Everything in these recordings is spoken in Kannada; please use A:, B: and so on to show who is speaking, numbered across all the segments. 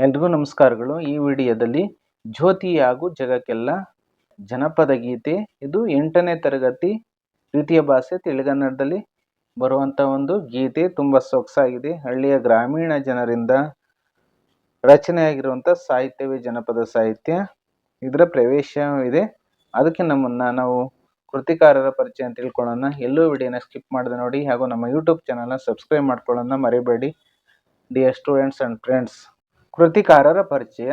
A: ಎಲ್ರಿಗೂ ನಮಸ್ಕಾರಗಳು. ಈ ವಿಡಿಯೋದಲ್ಲಿ ಜ್ಯೋತಿ ಹಾಗೂ ಜಗಕ್ಕೆಲ್ಲ ಜನಪದ ಗೀತೆ, ಇದು ಎಂಟನೇ ತರಗತಿ ದ್ವಿತೀಯ ಭಾಷೆ ತೆಲುಗನ್ನಡದಲ್ಲಿ ಬರುವಂಥ ಒಂದು ಗೀತೆ. ತುಂಬ ಸೊಗಸಾಗಿದೆ. ಹಳ್ಳಿಯ ಗ್ರಾಮೀಣ ಜನರಿಂದ ರಚನೆಯಾಗಿರುವಂಥ ಸಾಹಿತ್ಯವೇ ಜನಪದ ಸಾಹಿತ್ಯ. ಇದರ ಪ್ರವೇಶವಿದೆ. ಅದಕ್ಕೆ ನಮ್ಮನ್ನು ನಾವು ಕೃತಿಕಾರರ ಪರಿಚಯ ತಿಳ್ಕೊಳ್ಳೋಣ. ಎಲ್ಲೂ ವಿಡಿಯೋನ ಸ್ಕಿಪ್ ಮಾಡಿದೆ ನೋಡಿ ಹಾಗೂ ನಮ್ಮ ಯೂಟ್ಯೂಬ್ ಚಾನಲ್ನ ಸಬ್ಸ್ಕ್ರೈಬ್ ಮಾಡ್ಕೊಳ್ಳೋಣ ಮರಿಬೇಡಿ. ಡಿಯರ್ ಸ್ಟೂಡೆಂಟ್ಸ್ ಆ್ಯಂಡ್ ಫ್ರೆಂಡ್ಸ್ ಕೃತಿಕಾರರ ಪರಿಚಯ.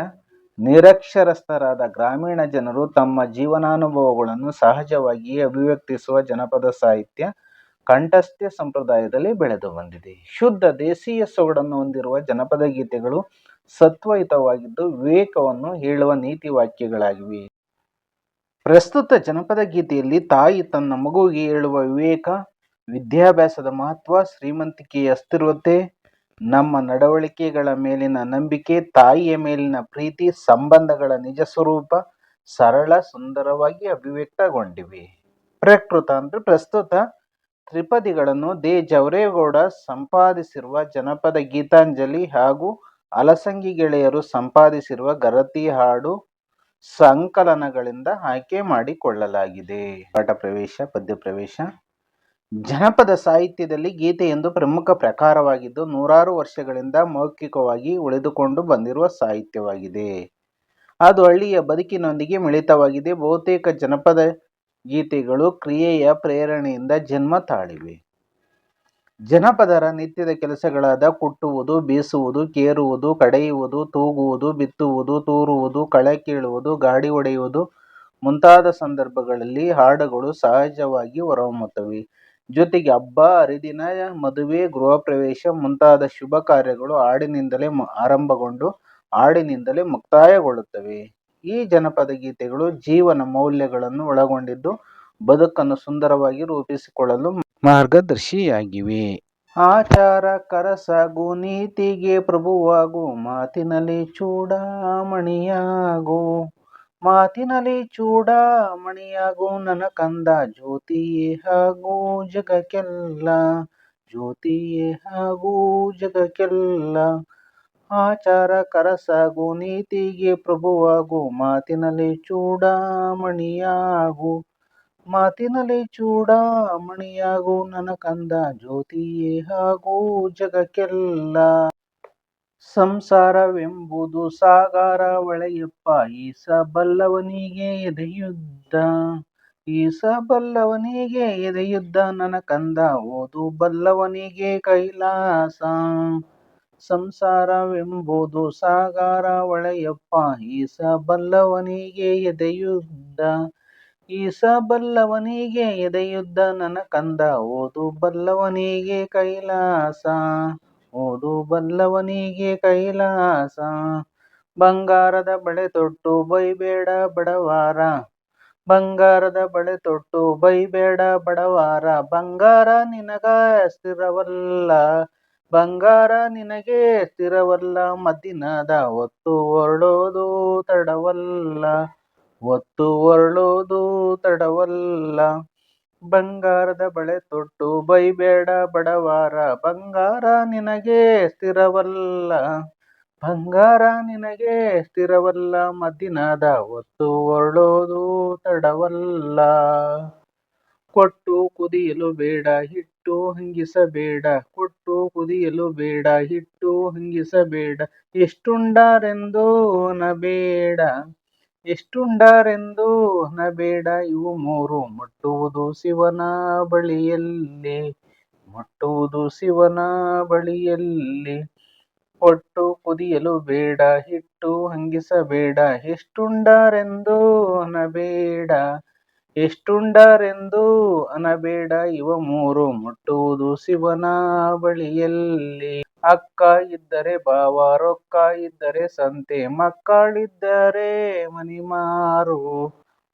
A: ನಿರಕ್ಷರಸ್ಥರಾದ ಗ್ರಾಮೀಣ ಜನರು ತಮ್ಮ ಜೀವನಾನುಭವಗಳನ್ನು ಸಹಜವಾಗಿ ಅಭಿವ್ಯಕ್ತಿಸುವ ಜನಪದ ಸಾಹಿತ್ಯ ಕಂಠಸ್ಥ್ಯ ಸಂಪ್ರದಾಯದಲ್ಲಿ ಬೆಳೆದು ಬಂದಿದೆ. ಶುದ್ಧ ದೇಸೀಯ ಸೊಗಡನ್ನು ಹೊಂದಿರುವ ಜನಪದ ಗೀತೆಗಳು ಸತ್ವಯುತವಾಗಿದ್ದು ವಿವೇಕವನ್ನು ಹೇಳುವ ನೀತಿ ವಾಕ್ಯಗಳಾಗಿವೆ. ಪ್ರಸ್ತುತ ಜನಪದ ಗೀತೆಯಲ್ಲಿ ತಾಯಿ ತನ್ನ ಮಗುವಿಗೆ ಹೇಳುವ ವಿವೇಕ, ವಿದ್ಯಾಭ್ಯಾಸದ ಮಹತ್ವ, ಶ್ರೀಮಂತಿಕೆಯ ಅಸ್ಥಿರತೆ ನಮ್ಮ ನಡವಳಿಕೆಗಳ ಮೇಲಿನ ನಂಬಿಕೆ, ತಾಯಿಯ ಮೇಲಿನ ಪ್ರೀತಿ, ಸಂಬಂಧಗಳ ನಿಜ ಸ್ವರೂಪ ಸರಳ, ಸುಂದರವಾಗಿ ಅಭಿವ್ಯಕ್ತಗೊಂಡಿವೆ. ಪ್ರಕೃತ ಅಂದ್ರೆ ಪ್ರಸ್ತುತ. ತ್ರಿಪದಿಗಳನ್ನು ದೇ. ಜವರೇಗೌಡ ಸಂಪಾದಿಸಿರುವ ಜನಪದ ಗೀತಾಂಜಲಿ ಹಾಗೂ ಅಲಸಂಗಿ ಗೆಳೆಯರು ಸಂಪಾದಿಸಿರುವ ಗರತಿ ಹಾಡು ಸಂಕಲನಗಳಿಂದ ಆಯ್ಕೆ ಮಾಡಿಕೊಳ್ಳಲಾಗಿದೆ. ಪಾಠ ಪ್ರವೇಶ, ಪದ್ಯ ಪ್ರವೇಶ. ಜನಪದ ಸಾಹಿತ್ಯದಲ್ಲಿ ಗೀತೆ ಎಂದು ಪ್ರಮುಖ ಪ್ರಕಾರವಾಗಿದ್ದು, ನೂರಾರು ವರ್ಷಗಳಿಂದ ಮೌಖಿಕವಾಗಿ ಉಳಿದುಕೊಂಡು ಬಂದಿರುವ ಸಾಹಿತ್ಯವಾಗಿದೆ. ಅದು ಹಳ್ಳಿಯ ಬದುಕಿನೊಂದಿಗೆ ಮಿಳಿತವಾಗಿದೆ. ಬಹುತೇಕ ಜನಪದ ಗೀತೆಗಳು ಕ್ರಿಯೆಯ ಪ್ರೇರಣೆಯಿಂದ ಜನ್ಮ ತಾಳಿವೆ. ಜನಪದರ ನಿತ್ಯದ ಕೆಲಸಗಳಾದ ಕುಟ್ಟುವುದು, ಬೀಸುವುದು, ಕೇರುವುದು, ಕಡೆಯುವುದು, ತೂಗುವುದು, ಬಿತ್ತುವುದು, ತೂರುವುದು, ಕಳೆ ಕೀಳುವುದು, ಗಾಡಿ ಒಡೆಯುವುದು ಮುಂತಾದ ಸಂದರ್ಭಗಳಲ್ಲಿ ಹಾಡುಗಳು ಸಹಜವಾಗಿ ಹೊರಹೊಮ್ಮುತ್ತವೆ. ಜೊತೆಗೆ ಹಬ್ಬ, ಹರಿದಿನ, ಮದುವೆ, ಗೃಹ ಪ್ರವೇಶ ಮುಂತಾದ ಶುಭ ಕಾರ್ಯಗಳು ಹಾಡಿನಿಂದಲೇ ಆರಂಭಗೊಂಡು ಹಾಡಿನಿಂದಲೇ ಮುಕ್ತಾಯಗೊಳ್ಳುತ್ತವೆ. ಈ ಜನಪದ ಗೀತೆಗಳು ಜೀವನ ಮೌಲ್ಯಗಳನ್ನು ಒಳಗೊಂಡಿದ್ದು ಬದುಕನ್ನು ಸುಂದರವಾಗಿ ರೂಪಿಸಿಕೊಳ್ಳಲು ಮಾರ್ಗದರ್ಶಿಯಾಗಿವೆ. ಆಚಾರ ಕರಸಾಗು ನೀತಿಗೆ ಪ್ರಭುವಾಗು, ಮಾತಿನಲ್ಲಿ ಚೂಡಾಮಣಿಯಾಗು. ಮಾತಿನಲ್ಲಿ ಚೂಡಾಮಣಿಯಾಗೋ ನನ್ನ ಕಂದ, ಜ್ಯೋತಿಯೇ ಹಾಗೂ ಜಗಕ್ಕೆಲ್ಲ, ಜ್ಯೋತಿಯೇ ಹಾಗೂ ಜಗಕ್ಕೆಲ್ಲ. ಆಚಾರ ಕರಸಾಗು ನೀತಿಗೆ ಪ್ರಭುವಾಗು, ಮಾತಿನಲ್ಲಿ ಚೂಡಾಮಣಿಯಾಗು ಮಾತಿನಲ್ಲಿ ಚೂಡಾಮಣಿಯಾಗು ನನ್ನ ಕಂದ, ಜ್ಯೋತಿಯೇ ಹಾಗೂ ಜಗಕ್ಕೆಲ್ಲ. ಸಂಸಾರವೆಂಬುದು ಸಾಗರ ಒಳೆಯಪ್ಪ, ಈಸಬಲ್ಲವನಿಗೆ ಎದೆಯುದ್ದ ಈಸಬಲ್ಲವನಿಗೆ ಎದೆಯುದ್ದ ನನ್ನ ಕಂದ ಓದು ಬಲ್ಲವನಿಗೆ ಕೈಲಾಸ. ಸಂಸಾರವೆಂಬುದು ಸಾಗರ ಒಳೆಯಪ್ಪ, ಈಸಬಲ್ಲವನಿಗೆ ಎದೆಯುದ್ದ ಈಸಬಲ್ಲವನಿಗೆ ಎದೆಯುದ್ದ ನನ್ನ ಕಂದ ಓದು ಬಲ್ಲವನಿಗೆ ಕೈಲಾಸ. ಓದು ಬಲ್ಲವನಿಗೆ ಕೈಲಾಸ. ಬಂಗಾರದ ಬಳೆ ತೊಟ್ಟು ಬೈಬೇಡ ಬಡವಾರ. ಬಂಗಾರದ ಬಳೆ ತೊಟ್ಟು ಬೈಬೇಡ ಬಡವಾರ. ಬಂಗಾರ ನಿನಗ ಸ್ಥಿರವಲ್ಲ. ಬಂಗಾರ ನಿನಗೆ ಸ್ಥಿರವಲ್ಲ. ಮದಿನದ ಒತ್ತು ಹೊರಡೋದು ತಡವಲ್ಲ. ಒತ್ತು ಹೊರಳೋದು ತಡವಲ್ಲ. ಬಂಗಾರದ ಬಳೆ ತೊಟ್ಟು ಬೈಬೇಡ ಬಡವಾರ, ಬಂಗಾರ ನಿನಗೆ ಸ್ಥಿರವಲ್ಲ, ಬಂಗಾರ ನಿನಗೆ ಸ್ಥಿರವಲ್ಲ, ಮದ್ದಿನದ ಒತ್ತು ಹೊರಳೋದು ತಡವಲ್ಲ. ಕೊಟ್ಟು ಕುದಿಯಲು ಬೇಡ, ಹಿಟ್ಟು ಹಂಗಿಸಬೇಡ, ಕೊಟ್ಟು ಕುದಿಯಲು ಬೇಡ, ಹಿಟ್ಟು ಹಂಗಿಸಬೇಡ, ಎಷ್ಟುಂಡಾರೆಂದು ನಬೇಡ. ಎಷ್ಟುಂಡಾರೆಂದು ನಬೇಡ ಇವು ಮೂರು. ಮುಟ್ಟುವುದು ಶಿವನ ಬಳಿಯಲ್ಲಿ, ಮುಟ್ಟುವುದು ಶಿವನ ಬಳಿಯಲ್ಲಿ. ಹೊಟ್ಟು ಕುದಿಯಲು ಬೇಡ, ಹಿಟ್ಟು ಹಂಗಿಸಬೇಡ. ಎಷ್ಟುಂಡಾರೆಂದು ಅನಬೇಡ ಎಷ್ಟುಂಡಾರೆಂದು ಅನಬೇಡ ಇವ ಮೂರು. ಮುಟ್ಟುವುದು ಶಿವನ ಬಳಿಯಲ್ಲಿ. ಅಕ್ಕ ಇದ್ದರೆ ಬಾವ ರೊಕ್ಕ ಇದ್ದರೆ ಸಂತೆ, ಮಕ್ಕಳಿದ್ದರೆ ಮನಿಮಾರು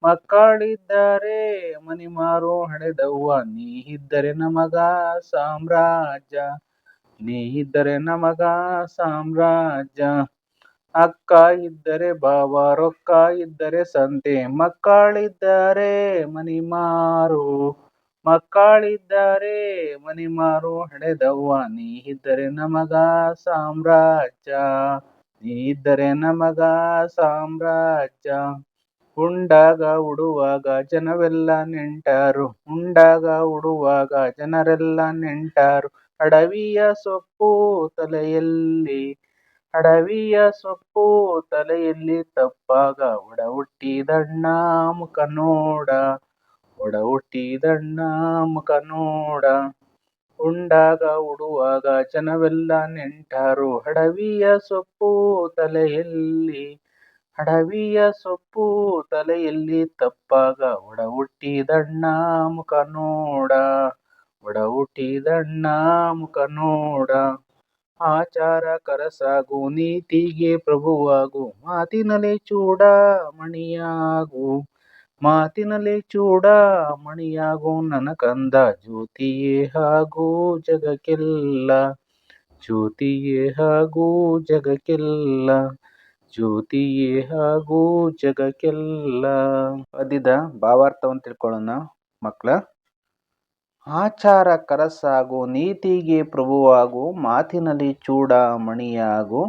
A: ಮಕ್ಕಳಿದ್ದರೆ ಮನಿಮಾರು ಹಣೆದವ್ವ ನೀ ಇದ್ದರೆ ನಮಗ ಸಾಮ್ರಾಜ್ಯ ನೀ ಇದ್ದರೆ ನಮಗ ಸಾಮ್ರಾಜ್ಯ. ಅಕ್ಕ ಇದ್ದರೆ ಬಾವ ರೊಕ್ಕ ಇದ್ದರೆ ಸಂತೆ, ಮಕ್ಕಳಿದ್ದರೆ ಮನಿಮಾರು ಮಕ್ಕಳಿದ್ದರೆ ಮನಿಮಾರು ಹಡೆದವ್ವ, ನೀ ಇದ್ದರೆ ನಮಗ ಸಾಮ್ರಾಜ್ಯ. ನೀ ಇದ್ದರೆ ನಮಗ ಸಾಮ್ರಾಜ್ಯ. ಉಂಡಾಗ ಉಡುವಾಗ ಜನವೆಲ್ಲ ನೆಂಟರು. ಉಂಡಾಗ ಉಡುವಾಗ ಜನರೆಲ್ಲ ನೆಂಟರು. ಅಡವಿಯ ಸೊಪ್ಪು ತಲೆಯಲ್ಲಿ, ಅಡವಿಯ ಸೊಪ್ಪು ತಲೆಯಲ್ಲಿ ತಪ್ಪಾಗ ಒಡ ಹುಟ್ಟಿದಣ್ಣ ಮುಖ ನೋಡ. ಒಡ ಹುಟ್ಟಿದಣ್ಣ, ಮುಖ ನೋಡ. ಉಂಡಾಗ ಉಡುವಾಗ ಜನವೆಲ್ಲ ನೆಂಟರು. ಹಡವಿಯ ಸೊಪ್ಪು ತಲೆಯಲ್ಲಿ, ಹಡವಿಯ ಸೊಪ್ಪು ತಲೆಯಲ್ಲಿ ತಪ್ಪಾಗ ಒಡ ಹುಟ್ಟಿದಣ್ಣ, ಮುಖ ನೋಡ. ಒಡ ಹುಟ್ಟಿದಣ್ಣ, ಮುಖ ನೋಡ. ಆಚಾರ ಕರಸಾಗು, ನೀತಿಗೆ ಪ್ರಭುವಾಗು, ಮಾತಿನಲ್ಲಿ ಚೂಡ ಮಣಿಯಾಗು ಮಾತಿನಲ್ಲಿ ಚೂಡ ಮಣಿಯಾಗೋ ನನ್ನ ಕಂದ ಜ್ಯೋತಿಯೇ ಹಾಗೂ ಜಗಕ್ಕೆಲ್ಲ. ಜ್ಯೋತಿಯೇ ಹಾಗೂ ಜಗಕ್ಕೆಲ್ಲ. ಜ್ಯೋತಿಯೇ ಹಾಗೂ ಜಗಕ್ಕೆಲ್ಲ. ಅದಿದ ಭಾವಾರ್ಥವನ್ನು ತಿಳ್ಕೊಳ್ಳೋಣ ಮಕ್ಕಳ ಆಚಾರ ಕರಸಾಗು ನೀತಿಗೆ ಪ್ರಭುವಾಗು ಮಾತಿನಲ್ಲಿ ಚೂಡಾಮಣಿಯಾಗು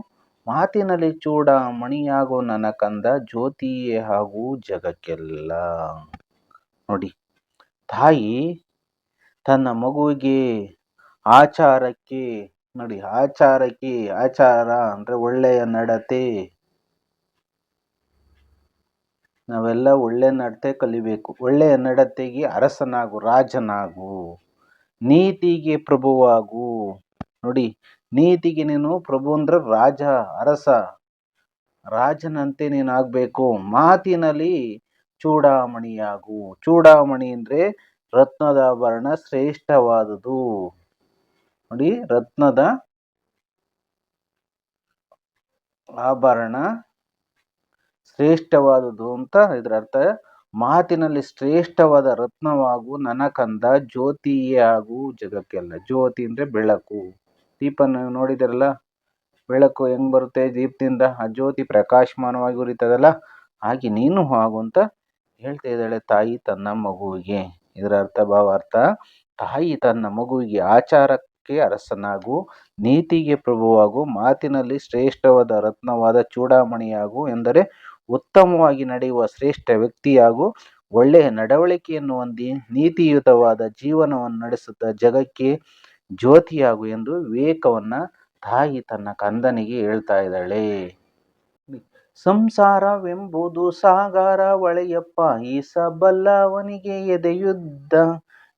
A: ಮಾತಿನಲ್ಲಿ ಚೂಡಾಮಣಿಯಾಗು ನನ್ನ ಕಂದ ಜ್ಯೋತಿಯೇ ಹಾಗೂ ಜಗಕ್ಕೆಲ್ಲ. ನೋಡಿ, ತಾಯಿ ತನ್ನ ಮಗುವಿಗೆ ಆಚಾರಕ್ಕೆ, ನೋಡಿ, ಆಚಾರಕ್ಕೆ ಆಚಾರ ಅಂದ್ರೆ ಒಳ್ಳೆಯ ನಡತೆ. ನಾವೆಲ್ಲ ಒಳ್ಳೆ ನಡತೆ ಕಲಿಬೇಕು. ಒಳ್ಳೆಯ ನಡತೆಗೆ ಅರಸನಾಗು, ರಾಜನಾಗು, ನೀತಿಗೆ ಪ್ರಭುವಾಗು. ನೋಡಿ ನೀತಿಗೆ ನೀನು ಪ್ರಭು ಅಂದ್ರೆ ರಾಜ, ಅರಸ. ರಾಜನಂತೆ ನೀನಾಗಬೇಕು. ಮಾತಿನಲ್ಲಿ ಚೂಡಾಮಣಿಯಾಗು. ಚೂಡಾಮಣಿ ಅಂದ್ರೆ ರತ್ನದ ಆಭರಣ ಶ್ರೇಷ್ಠವಾದುದು. ನೋಡಿ, ರತ್ನದ ಆಭರಣ ಶ್ರೇಷ್ಠವಾದುದು ಅಂತ ಇದರ ಅರ್ಥ. ಮಾತಿನಲ್ಲಿ ಶ್ರೇಷ್ಠವಾದ ರತ್ನವಾಗು, ನನಕಂದ ಕಂದ ಜ್ಯೋತಿಯೇ ಆಗು ಜಗಕ್ಕೆಲ್ಲ. ಜ್ಯೋತಿ ಅಂದರೆ ಬೆಳಕು. ದೀಪ ನೋಡಿದ್ರಲ್ಲ? ಬೆಳಕು ಹೆಂಗ್ ಬರುತ್ತೆ? ದೀಪದಿಂದ ಆ ಜ್ಯೋತಿ ಪ್ರಕಾಶಮಾನವಾಗಿ ಉರಿತದಲ್ಲ? ಹಾಗೆ ನೀನು ಆಗು ಅಂತ ಹೇಳ್ತಾ ಇದ್ದಾಳೆ ತಾಯಿ ತನ್ನ ಮಗುವಿಗೆ. ಇದರ ಅರ್ಥ ಭಾವಾರ್ಥ, ತಾಯಿ ತನ್ನ ಮಗುವಿಗೆ ಆಚಾರಕ್ಕೆ ಅರಸನಾಗು, ನೀತಿಗೆ ಪ್ರಭುವಾಗು, ಮಾತಿನಲ್ಲಿ ಶ್ರೇಷ್ಠವಾದ ರತ್ನವಾದ ಚೂಡಾಮಣಿಯಾಗು ಎಂದರೆ ಉತ್ತಮವಾಗಿ ನಡೆಯುವ ಶ್ರೇಷ್ಠ ವ್ಯಕ್ತಿಯಾಗು. ಒಳ್ಳೆಯ ನಡವಳಿಕೆಯನ್ನು ಹೊಂದಿ, ನೀತಿಯುತವಾದ ಜೀವನವನ್ನು ನಡೆಸುತ್ತಾ ಜಗಕ್ಕೆ ಜ್ಯೋತಿಯಾಗು ಎಂದು ವಿವೇಕವನ್ನ ತಾಯಿ ತನ್ನ ಕಂದನಿಗೆ ಹೇಳ್ತಾ ಇದ್ದಾಳೆ. ಸಂಸಾರವೆಂಬುದು ಸಾಗರ ಒಳೆಯಪ್ಪ, ಈಸಬಲ್ಲವನಿಗೆ ಎದೆಯುದ್ಧ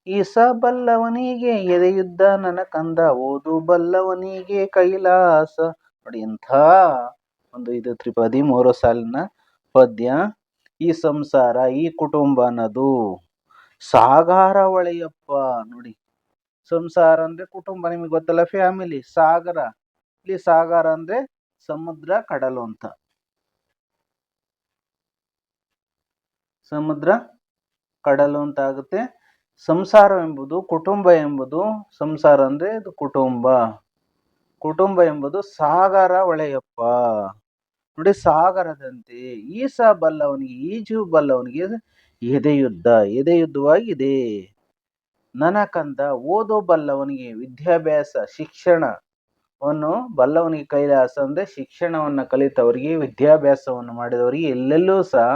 A: ಈಸಬಲ್ಲವನಿಗೆ ಎದೆಯುದ್ಧ ನನ್ನ ಕಂದ ಓದು ಬಲ್ಲವನಿಗೆ ಕೈಲಾಸ. ನೋಡಿ ಎಂಥ ಒಂದು ಇದು ತ್ರಿಪದಿ ಮೂರು ಸಾಲಿನ ಪದ್ಯ. ಈ ಸಂಸಾರ, ಈ ಕುಟುಂಬ ಅನ್ನೋದು ಸಾಗಾರ ಒಳೆಯಪ್ಪ, ನೋಡಿ. ಸಂಸಾರ ಅಂದ್ರೆ ಕುಟುಂಬ, ನಿಮಗೆ ಗೊತ್ತಲ್ಲ ಫ್ಯಾಮಿಲಿ ಸಾಗರ. ಇಲ್ಲಿ ಸಾಗರ ಅಂದ್ರೆ ಸಮುದ್ರ, ಕಡಲು ಅಂತ. ಸಮುದ್ರ, ಕಡಲು ಅಂತ ಆಗುತ್ತೆ. ಸಂಸಾರ ಎಂಬುದು ಕುಟುಂಬ ಎಂಬುದು ಸಂಸಾರ ಅಂದ್ರೆ ಇದು ಕುಟುಂಬ. ಕುಟುಂಬ ಎಂಬುದು ಸಾಗರ ಒಳೆಯಪ್ಪ ನೋಡಿ ಸಾಗರದಂತೆ ಈಸ ಬಲ್ಲವನಿಗೆ, ಈಜು ಬಲ್ಲವನಿಗೆ ಎದೆಯುದ್ಧ ಎದೆಯುದ್ಧವಾಗಿದೆ ನನಕಂದ ಓದೋ ಬಲ್ಲವನಿಗೆ ವಿದ್ಯಾಭ್ಯಾಸ, ಶಿಕ್ಷಣವನ್ನು ಬಲ್ಲವನಿಗೆ ಕೈಲಾಸ ಅಂದರೆ ಶಿಕ್ಷಣವನ್ನು ಕಲಿತವರಿಗೆ ವಿದ್ಯಾಭ್ಯಾಸವನ್ನು ಮಾಡಿದವರಿಗೆ ಎಲ್ಲೆಲ್ಲೂ ಸಹ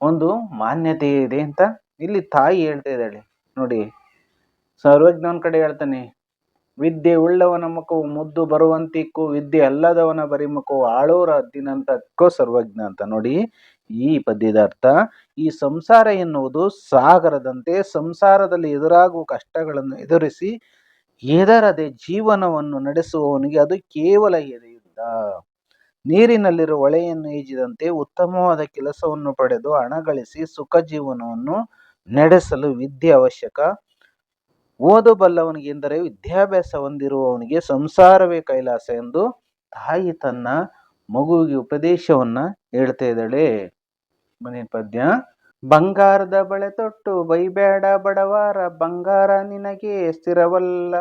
A: ಒಂದು ಮಾನ್ಯತೆ ಇದೆ ಅಂತ ಇಲ್ಲಿ ತಾಯಿ ಹೇಳ್ತಾ ಇದ್ದಾಳೆ. ನೋಡಿ ಸರ್ವಜ್ಞವನ ಕಡೆ ಹೇಳ್ತಾನೆ, ವಿದ್ಯೆ ಉಳ್ಳವನ ಮುಖವು ಮುದ್ದು ಬರುವಂತಿಕ್ಕೂ, ವಿದ್ಯೆ ಅಲ್ಲದವನ ಬರಿಮುಖವು ಆಳೋರ ಹದ್ದಿನಂತಕ್ಕೋ ಸರ್ವಜ್ಞ ಅಂತ. ನೋಡಿ ಈ ಪದ್ಯದ ಅರ್ಥ, ಈ ಸಂಸಾರ ಎನ್ನುವುದು ಸಾಗರದಂತೆ ಸಂಸಾರದಲ್ಲಿ ಎದುರಾಗುವ ಕಷ್ಟಗಳನ್ನು ಎದುರಿಸಿ ಎದರದೆ ಜೀವನವನ್ನು ನಡೆಸುವವನಿಗೆ ಅದು ಕೇವಲ ಎದೆಯುದ್ದ. ನೀರಿನಲ್ಲಿರುವ ಹೊಳೆಯನ್ನು ಈಜಿದಂತೆ ಉತ್ತಮವಾದ ಕೆಲಸವನ್ನು ಪಡೆದು ಹಣ ಗಳಿಸಿ ಸುಖ ಜೀವನವನ್ನು ನಡೆಸಲು ವಿದ್ಯೆ ಅವಶ್ಯಕ. ಓದು ಬಲ್ಲವನಿಗೆ ಎಂದರೆ ವಿದ್ಯಾಭ್ಯಾಸ ಹೊಂದಿರುವವನಿಗೆ ಸಂಸಾರವೇ ಕೈಲಾಸ ಎಂದು ತಾಯಿ ತನ್ನ ಮಗುವಿಗೆ ಉಪದೇಶವನ್ನ ಹೇಳ್ತಾ ಇದ್ದಾಳೆ. ಮನೆ ಪದ್ಯ? ಬಂಗಾರದ ಬಳೆ ತೊಟ್ಟು ಬೈಬೇಡ ಬಡವಾರ, ಬಂಗಾರ ನಿನಗೆ ಸ್ಥಿರವಲ್ಲ,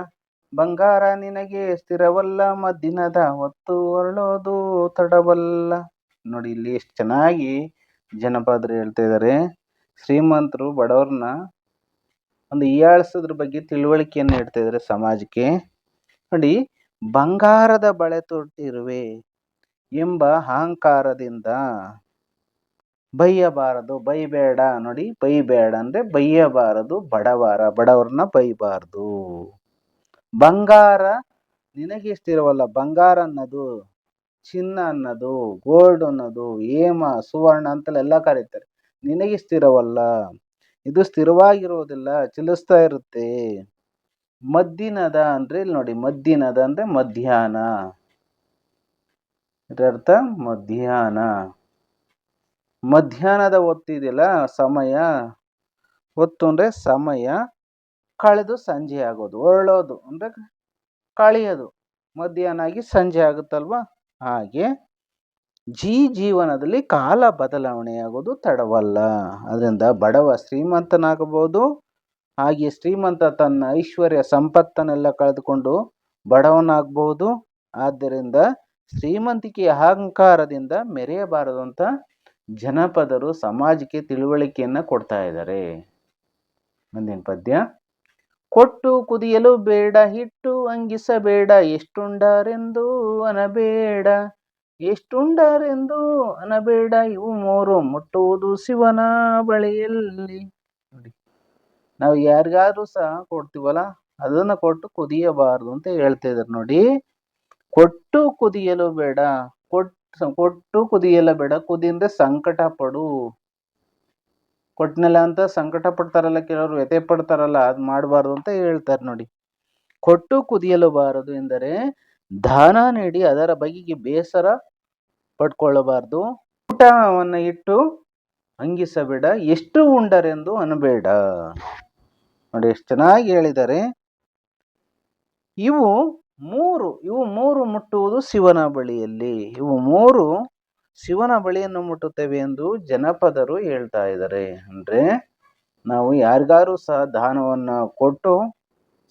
A: ಬಂಗಾರ ನಿನಗೆ ಸ್ಥಿರವಲ್ಲ, ಮದ್ದಿನದ ಹೊತ್ತು ಹೊರಳೋದು ತಡವಲ್ಲ. ನೋಡಿ, ಇಲ್ಲಿ ಎಷ್ಟು ಚೆನ್ನಾಗಿ ಜನಪದರು ಹೇಳ್ತಾ ಇದ್ದಾರೆ ಶ್ರೀಮಂತರು, ಬಡವ್ರನ್ನ ಒಂದು ಹೀಯಾಳಿಸೋದ್ರ ಬಗ್ಗೆ ತಿಳುವಳಿಕೆಯನ್ನು ಹೇಳ್ತಾ ಇದ್ದಾರೆ ಸಮಾಜಕ್ಕೆ. ನೋಡಿ, ಬಂಗಾರದ ಬಳೆ ತೊಟ್ಟಿರುವೆ ಎಂಬ ಅಹಂಕಾರದಿಂದ ಬೈಯಬಾರದು, ಬೈಬೇಡ ನೋಡಿ, ಬೈಬೇಡ ಅಂದ್ರೆ ಬೈಯಬಾರದು, ಬಡವರ, ಬಡವರನ್ನ ಬೈಬಾರದು. ಬಂಗಾರ ನಿನಗೆ ಇಷ್ಟಿರವಲ್ಲ ಬಂಗಾರ ಅನ್ನೋದು, ಚಿನ್ನ ಅನ್ನೋದು ಗೋಲ್ಡ್ ಅನ್ನೋದು, ಹೇಮ, ಸುವರ್ಣ ಅಂತೆಲ್ಲ ಕರೀತಾರೆ. ನಿನಗೆ ಸ್ಥಿರವಲ್ಲ ಇದು ಸ್ಥಿರವಾಗಿರುವುದಿಲ್ಲ, ಚಲಿಸ್ತಾ ಇರುತ್ತೆ. ಮದ್ದಿನದ ಅಂದ್ರೆ ಇಲ್ಲಿ ನೋಡಿ, ಮದ್ದಿನದ ಅಂದ್ರೆ ಮಧ್ಯಾಹ್ನ. ಇದರರ್ಥ ಮಧ್ಯಾಹ್ನ. ಮಧ್ಯಾಹ್ನದ ಹೊತ್ತಿದೆಯಲ್ಲ ಸಮಯ? ಹೊತ್ತು ಅಂದರೆ ಸಮಯ, ಕಳೆದು ಸಂಜೆ ಆಗೋದು, ಹೊರಳೋದು ಅಂದ್ರೆ ಕಳೆಯೋದು. ಮಧ್ಯಾಹ್ನ ಆಗಿ ಸಂಜೆ ಆಗುತ್ತಲ್ವ? ಹಾಗೆ ಜೀ ಜೀವನದಲ್ಲಿ ಕಾಲ ಬದಲಾವಣೆಯಾಗೋದು ತಡವಲ್ಲ. ಅದರಿಂದ ಬಡವ ಶ್ರೀಮಂತನಾಗಬಹುದು. ಹಾಗೆ ಶ್ರೀಮಂತ ತನ್ನ ಐಶ್ವರ್ಯ ಸಂಪತ್ತನ್ನೆಲ್ಲ ಕಳೆದುಕೊಂಡು ಬಡವನಾಗಬಹುದು. ಆದ್ದರಿಂದ ಶ್ರೀಮಂತಿಕೆಯ ಅಹಂಕಾರದಿಂದ ಮೆರೆಯಬಾರದು ಅಂತ ಜನಪದರು ಸಮಾಜಕ್ಕೆ ತಿಳುವಳಿಕೆಯನ್ನ ಕೊಡ್ತಾ ಇದ್ದಾರೆ. ಮುಂದಿನ ಪದ್ಯ? ಕೊಟ್ಟು ಕುದಿಯಲು ಬೇಡ, ಹಿಟ್ಟು ಅಂಗಿಸಬೇಡ, ಎಷ್ಟುಂಡರೆಂದು ಅನಬೇಡ ಎಷ್ಟುಂಡರೆಂದು ಅನಬೇಡ, ಇವು ಮೂರು ಮುಟ್ಟುವುದು ಶಿವನ ಬಳಿಯಲ್ಲಿ. ನೋಡಿ, ನಾವು ಯಾರಿಗಾದ್ರೂ ಸಹ ಕೊಡ್ತೀವಲ್ಲ, ಅದನ್ನ ಕೊಟ್ಟು ಕುದಿಯಬಾರದು ಅಂತ ಹೇಳ್ತಾ ಇದ್ದಾರೆ ನೋಡಿ. ಕೊಟ್ಟು ಕುದಿಯಲು ಬೇಡ ಕೊಟ್ಟು ಕುದಿಯಲ್ಲ ಬೇಡ. ಕುದಿ ಅಂದ್ರೆ ಸಂಕಟ ಪಡು ಕೊಟ್ಟನಲ್ಲ ಅಂತ ಸಂಕಟ ಪಡ್ತಾರಲ್ಲ ಕೆಲವರು ವ್ಯಥೆ ಪಡ್ತಾರಲ್ಲ ಅದು ಮಾಡಬಾರ್ದು ಅಂತ ಹೇಳ್ತಾರೆ ನೋಡಿ. ಕೊಟ್ಟು ಕುದಿಯಲಬಾರದು ಎಂದರೆ ದಾನ ನೀಡಿ ಅದರ ಬಗೆಗೆ ಬೇಸರ ಪಡ್ಕೊಳ್ಳಬಾರ್ದು. ಊಟವನ್ನ ಇಟ್ಟು ಅಂಗಿಸಬೇಡ. ಎಷ್ಟು ಉಂಡರೆಂದು ಅನಬೇಡ. ನೋಡಿ, ಎಷ್ಟು ಚೆನ್ನಾಗಿ ಹೇಳಿದ್ದಾರೆ. ಇವು ಮೂರು, ಇವು ಮೂರು ಮುಟ್ಟುವುದು ಶಿವನ ಬಳಿಯಲ್ಲಿ. ಇವು ಮೂರು ಶಿವನ ಬಳಿಯನ್ನು ಮುಟ್ಟುತ್ತೇವೆ ಎಂದು ಜನಪದರು ಹೇಳ್ತಾ ಇದ್ದಾರೆ. ಅಂದ್ರೆ ನಾವು ಯಾರಿಗಾರು ಸಹ ದಾನವನ್ನು ಕೊಟ್ಟು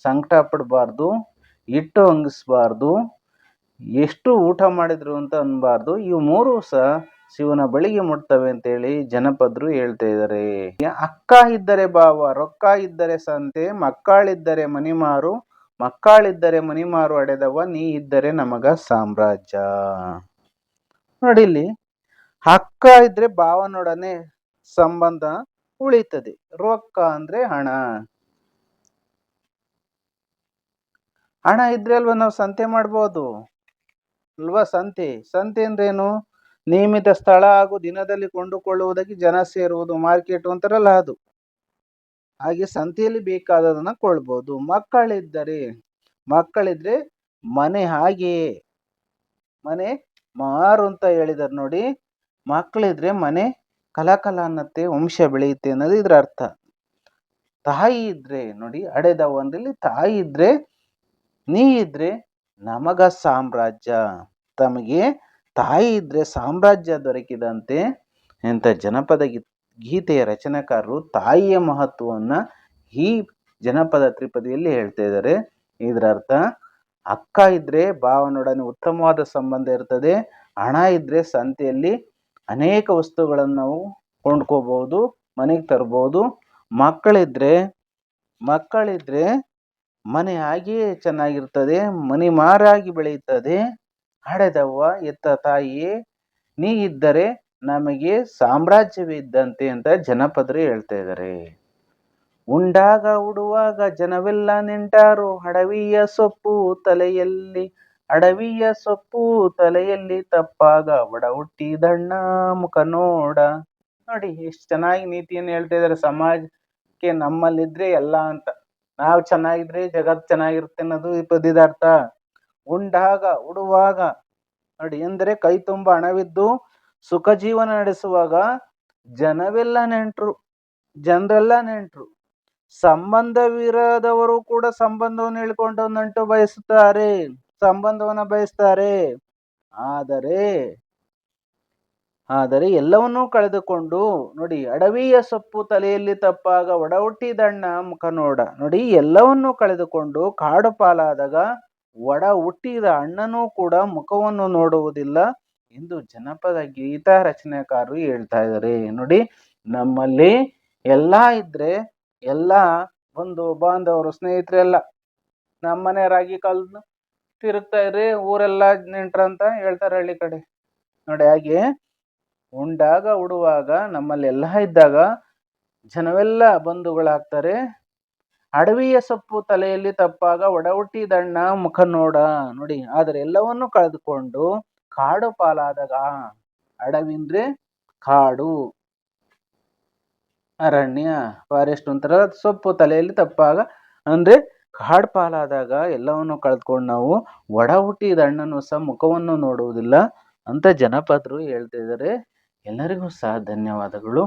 A: ಸಂಕಟ ಪಡಬಾರ್ದು ಇಟ್ಟು ಹಂಗಿಸ್ಬಾರ್ದು, ಎಷ್ಟು ಊಟ ಮಾಡಿದ್ರು ಅಂತ ಅನ್ಬಾರ್ದು, ಇವು ಮೂರು ಸಹ ಶಿವನ ಬಳಿಗೆ ಮುಟ್ತವೆ ಅಂತೇಳಿ ಜನಪದರು ಹೇಳ್ತಾ ಇದ್ದಾರೆ. ಅಕ್ಕ ಇದ್ದರೆ ಬಾವ, ರೊಕ್ಕ ಇದ್ದರೆ ಸಂತೆ, ಮಕ್ಕಳಿದ್ದರೆ ಮನಿಮಾರು ಮಕ್ಕಳಿದ್ದರೆ ಮನಿಮಾರು ಅಡೆದವ, ನೀ ಇದ್ದರೆ ನಮಗ ಸಾಮ್ರಾಜ್ಯ. ನೋಡಿ ಅಕ್ಕ ಇದ್ರೆ ಭಾವನೊಡನೆ ಸಂಬಂಧ ಉಳಿತದೆ. ರೊಕ್ಕ ಅಂದ್ರೆ ಹಣ. ಹಣ ಇದ್ರೆ ಅಲ್ವಾ ನಾವು ಸಂತೆ ಮಾಡ್ಬೋದು? ಅಲ್ವಾ ಸಂತೆ? ಸಂತೆ ಅಂದ್ರೇನು? ನಿಯಮಿತ ಸ್ಥಳ ಹಾಗೂ ದಿನದಲ್ಲಿ ಕೊಂಡುಕೊಳ್ಳುವುದಕ್ಕೆ ಜನ ಸೇರುವುದು, ಮಾರ್ಕೆಟ್ ಅಂತಾರಲ್ಲ ಅದು. ಹಾಗೆ ಸಂತೆಯಲ್ಲಿ ಬೇಕಾದದನ್ನ ಕೊಳ್ಬೋದು ಮಕ್ಕಳಿದ್ದರೆ, ಮಕ್ಕಳಿದ್ರೆ ಮನೆ ಹಾಗೆಯೇ ಮನೆ ಮಾರು ಅಂತ ಹೇಳಿದಾರೆ ನೋಡಿ. ಮಕ್ಕಳಿದ್ರೆ ಮನೆ ಕಲಕಲ ಅನ್ನತ್ತೆ, ವಂಶ ಬೆಳೆಯುತ್ತೆ ಅನ್ನೋದು ಇದ್ರ ಅರ್ಥ. ತಾಯಿ ಇದ್ರೆ ನೋಡಿ ಅಡೆದ ಒಂದಲ್ಲಿ ತಾಯಿ ಇದ್ರೆ, ನೀ ಇದ್ರೆ ನಮಗ ಸಾಮ್ರಾಜ್ಯ. ತಮಗೆ ತಾಯಿ ಇದ್ರೆ ಸಾಮ್ರಾಜ್ಯ ದೊರಕಿದಂತೆ ಎಂಥ ಜನಪದ ಗೀತೆಯ ರಚನಾಕಾರರು ತಾಯಿಯ ಮಹತ್ವವನ್ನ ಈ ಜನಪದ ತ್ರಿಪದಿಯಲ್ಲಿ ಹೇಳ್ತಾ ಇದ್ದಾರೆ. ಇದರ ಅರ್ಥ ಅಕ್ಕ ಇದ್ದರೆ ಭಾವನೊಡನೆ ಉತ್ತಮವಾದ ಸಂಬಂಧ ಇರ್ತದೆ. ಹಣ ಇದ್ದರೆ ಸಂತೆಯಲ್ಲಿ ಅನೇಕ ವಸ್ತುಗಳನ್ನು ನಾವು ಕೊಂಡ್ಕೋಬಹುದು, ಮನೆಗೆ ತರ್ಬೋದು. ಮಕ್ಕಳಿದ್ರೆ ಮಕ್ಕಳಿದ್ರೆ ಮನೆ ಹಾಗೆಯೇ ಚೆನ್ನಾಗಿರ್ತದೆ, ಮನೆ ಮಾರಾಗಿ ಬೆಳೆಯುತ್ತದೆ. ಹಡೆದವ್ವ ಎತ್ತ ತಾಯಿಯೇ, ನೀ ಇದ್ದರೆ ನಮಗೆ ಸಾಮ್ರಾಜ್ಯವಿದ್ದಂತೆ ಅಂತ ಜನಪದರು ಹೇಳ್ತಾ ಇದ್ದಾರೆ. ಉಂಡಾಗ ಉಡುವಾಗ ಜನವೆಲ್ಲ ನೆಂಟಾರು ಅಡವಿಯ ಸೊಪ್ಪು ತಲೆಯಲ್ಲಿ ಅಡವಿಯ ಸೊಪ್ಪು ತಲೆಯಲ್ಲಿ ತಪ್ಪಾಗ ಬಡ ಹುಟ್ಟಿದಣ್ಣ ಮುಖ ನೋಡ. ನೋಡಿ, ಎಷ್ಟು ಚೆನ್ನಾಗಿ ನೀತಿಯನ್ನು ಹೇಳ್ತಾ ಇದ್ದಾರೆ. ಸಮಾಜಕ್ಕೆ ನಮ್ಮಲ್ಲಿದ್ರೆ ಎಲ್ಲ ಅಂತ. ನಾವು ಚೆನ್ನಾಗಿದ್ರೆ ಜಗತ್ ಚೆನ್ನಾಗಿರುತ್ತೆ ಅನ್ನೋದು ಈ ಪದ್ಯದ ಅರ್ಥ. ಉಂಡಾಗ, ಉಡುವಾಗ, ನೋಡಿ, ಎಂದರೆ ಕೈ ತುಂಬ ಹಣವಿದ್ದು ಸುಖ ಜೀವನ ನಡೆಸುವಾಗ ಜನವೆಲ್ಲ ನೆಂಟರು, ಜನರೆಲ್ಲ ನೆಂಟರು. ಸಂಬಂಧವಿರದವರು ಕೂಡ ಸಂಬಂಧವನ್ನು ಹೇಳ್ಕೊಂಡು ನಂಟು ಬಯಸುತ್ತಾರೆ, ಸಂಬಂಧವನ್ನು ಬಯಸ್ತಾರೆ. ಆದರೆ ಆದರೆ ಎಲ್ಲವನ್ನೂ ಕಳೆದುಕೊಂಡು ನೋಡಿ, ಅಡವಿಯ ಸೊಪ್ಪು ತಲೆಯಲ್ಲಿ ತಪ್ಪಾಗ ಒಡಹುಟ್ಟಿ ದಣ್ಣ ಮುಖ ನೋಡ ನೋಡಿ ಎಲ್ಲವನ್ನೂ ಕಳೆದುಕೊಂಡು ಕಾಡು ಪಾಲಾದಾಗ ಒಡ ಹುಟ್ಟಿದ ಅಣ್ಣನೂ ಕೂಡ ಮುಖವನ್ನು ನೋಡುವುದಿಲ್ಲ. ಎಂದು ಜನಪದ ಗೀತಾ ರಚನೆಕಾರರು ಹೇಳ್ತಾ ಇದ್ದಾರೆ ನೋಡಿ, ನಮ್ಮಲ್ಲಿ ಎಲ್ಲ ಇದ್ರೆ ಎಲ್ಲ ಬಂಧು ಬಾಂಧವರು ಸ್ನೇಹಿತರೆಲ್ಲ ನಮ್ಮನೆ ರಾಗಿ ಕಲ್ದು ತಿರುಗ್ತಾ ಇರ್ರಿ, ಊರೆಲ್ಲ ನೆಂಟ್ರಂತ ಹೇಳ್ತಾರೆ ಹಳ್ಳಿ ಕಡೆ. ನೋಡಿ, ಹಾಗೆ ಉಂಡಾಗ ಉಡುವಾಗ ನಮ್ಮಲ್ಲಿ ಎಲ್ಲ ಇದ್ದಾಗ ಜನವೆಲ್ಲ ಬಂಧುಗಳಾಗ್ತಾರೆ. ಅಡವಿಯ ಸೊಪ್ಪು ತಲೆಯಲ್ಲಿ ತಪ್ಪಾಗ ಒಡ ಹುಟ್ಟಿದಣ್ಣ ಮುಖ ನೋಡ, ನೋಡಿ, ಆದರೆ ಎಲ್ಲವನ್ನು ಕಳೆದುಕೊಂಡು ಕಾಡು ಪಾಲಾದಾಗ ಅಡವಿಂದ್ರೆ ಕಾಡು. ಅರಣ್ಯ, ಫಾರೆಸ್ಟ್ ಒಂಥರ ಸೊಪ್ಪು ತಲೆಯಲ್ಲಿ ತಪ್ಪಾಗ ಅಂದ್ರೆ ಕಾಡು ಪಾಲಾದಾಗ ಎಲ್ಲವನ್ನು ಕಳೆದ್ಕೊಂಡು ನಾವು ಒಡ ಹುಟ್ಟಿದ ಅಣ್ಣನು ಸಹ ಮುಖವನ್ನು ನೋಡುವುದಿಲ್ಲ ಅಂತ ಜನಪದರು ಹೇಳ್ತಿದ್ದಾರೆ ಎಲ್ಲರಿಗೂ ಸಹ ಧನ್ಯವಾದಗಳು.